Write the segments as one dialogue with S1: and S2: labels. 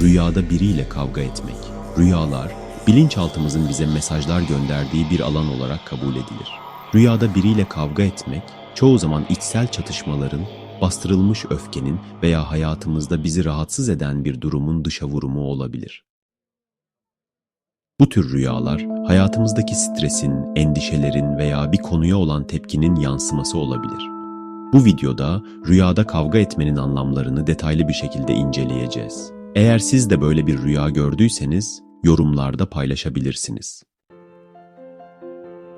S1: rüyada biriyle kavga etmek. Rüyalar, bilinçaltımızın bize mesajlar gönderdiği bir alan olarak kabul edilir. Rüyada biriyle kavga etmek, çoğu zaman içsel çatışmaların, bastırılmış öfkenin veya hayatımızda bizi rahatsız eden bir durumun dışa vurumu olabilir. Bu tür rüyalar, hayatımızdaki stresin, endişelerin veya bir konuya olan tepkinin yansıması olabilir. Bu videoda rüyada kavga etmenin anlamlarını detaylı bir şekilde inceleyeceğiz. Eğer siz de böyle bir rüya gördüyseniz yorumlarda paylaşabilirsiniz.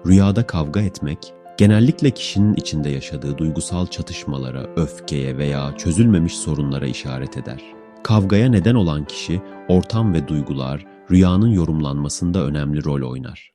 S1: Rüyada kavga etmek genellikle kişinin içinde yaşadığı duygusal çatışmalara, öfkeye veya çözülmemiş sorunlara işaret eder. Kavgaya neden olan kişi, ortam ve duygular rüyanın yorumlanmasında önemli rol oynar.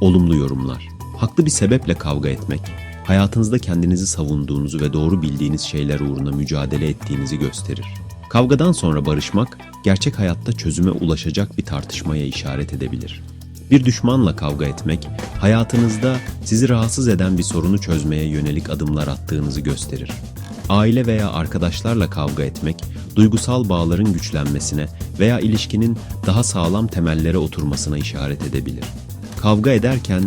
S1: Olumlu yorumlar. Haklı bir sebeple kavga etmek, hayatınızda kendinizi savunduğunuzu ve doğru bildiğiniz şeyler uğruna mücadele ettiğinizi gösterir. Kavgadan sonra barışmak, gerçek hayatta çözüme ulaşacak bir tartışmaya işaret edebilir. Bir düşmanla kavga etmek, hayatınızda sizi rahatsız eden bir sorunu çözmeye yönelik adımlar attığınızı gösterir. Aile veya arkadaşlarla kavga etmek, duygusal bağların güçlenmesine veya ilişkinin daha sağlam temellere oturmasına işaret edebilir. Kavga ederken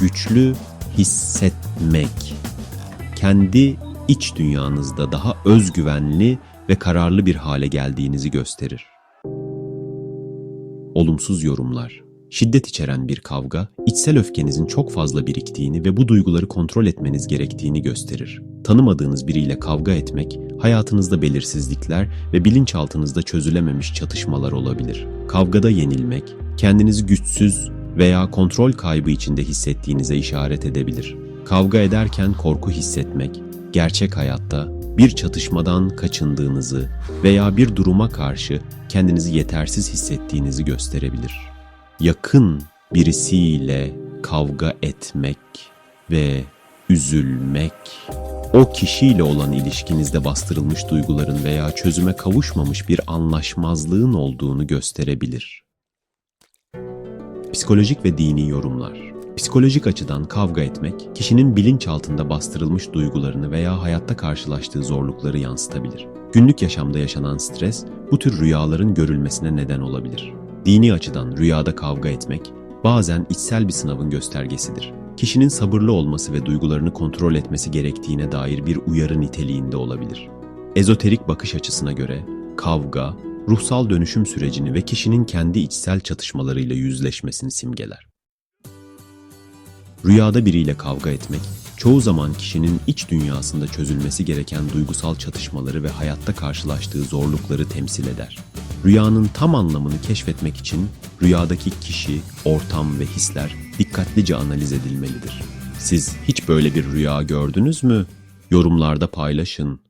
S1: güçlü hissetmek, kendi iç dünyanızda daha özgüvenli ve kararlı bir hale geldiğinizi gösterir. Olumsuz yorumlar. Şiddet içeren bir kavga, içsel öfkenizin çok fazla biriktiğini ve bu duyguları kontrol etmeniz gerektiğini gösterir. Tanımadığınız biriyle kavga etmek, hayatınızda belirsizlikler ve bilinçaltınızda çözülememiş çatışmalar olabilir. Kavgada yenilmek, kendinizi güçsüz veya kontrol kaybı içinde hissettiğinize işaret edebilir. Kavga ederken korku hissetmek, gerçek hayatta bir çatışmadan kaçındığınızı veya bir duruma karşı kendinizi yetersiz hissettiğinizi gösterebilir. Yakın birisiyle kavga etmek ve üzülmek, o kişiyle olan ilişkinizde bastırılmış duyguların veya çözüme kavuşmamış bir anlaşmazlığın olduğunu gösterebilir. Psikolojik ve dini yorumlar. Psikolojik açıdan kavga etmek, kişinin bilinçaltında bastırılmış duygularını veya hayatta karşılaştığı zorlukları yansıtabilir. Günlük yaşamda yaşanan stres, bu tür rüyaların görülmesine neden olabilir. Dini açıdan rüyada kavga etmek, bazen içsel bir sınavın göstergesidir. Kişinin sabırlı olması ve duygularını kontrol etmesi gerektiğine dair bir uyarı niteliğinde olabilir. Ezoterik bakış açısına göre kavga, ruhsal dönüşüm sürecini ve kişinin kendi içsel çatışmalarıyla yüzleşmesini simgeler. Rüyada biriyle kavga etmek, çoğu zaman kişinin iç dünyasında çözülmesi gereken duygusal çatışmaları ve hayatta karşılaştığı zorlukları temsil eder. Rüyanın tam anlamını keşfetmek için rüyadaki kişi, ortam ve hisler dikkatlice analiz edilmelidir. Siz hiç böyle bir rüya gördünüz mü? Yorumlarda paylaşın.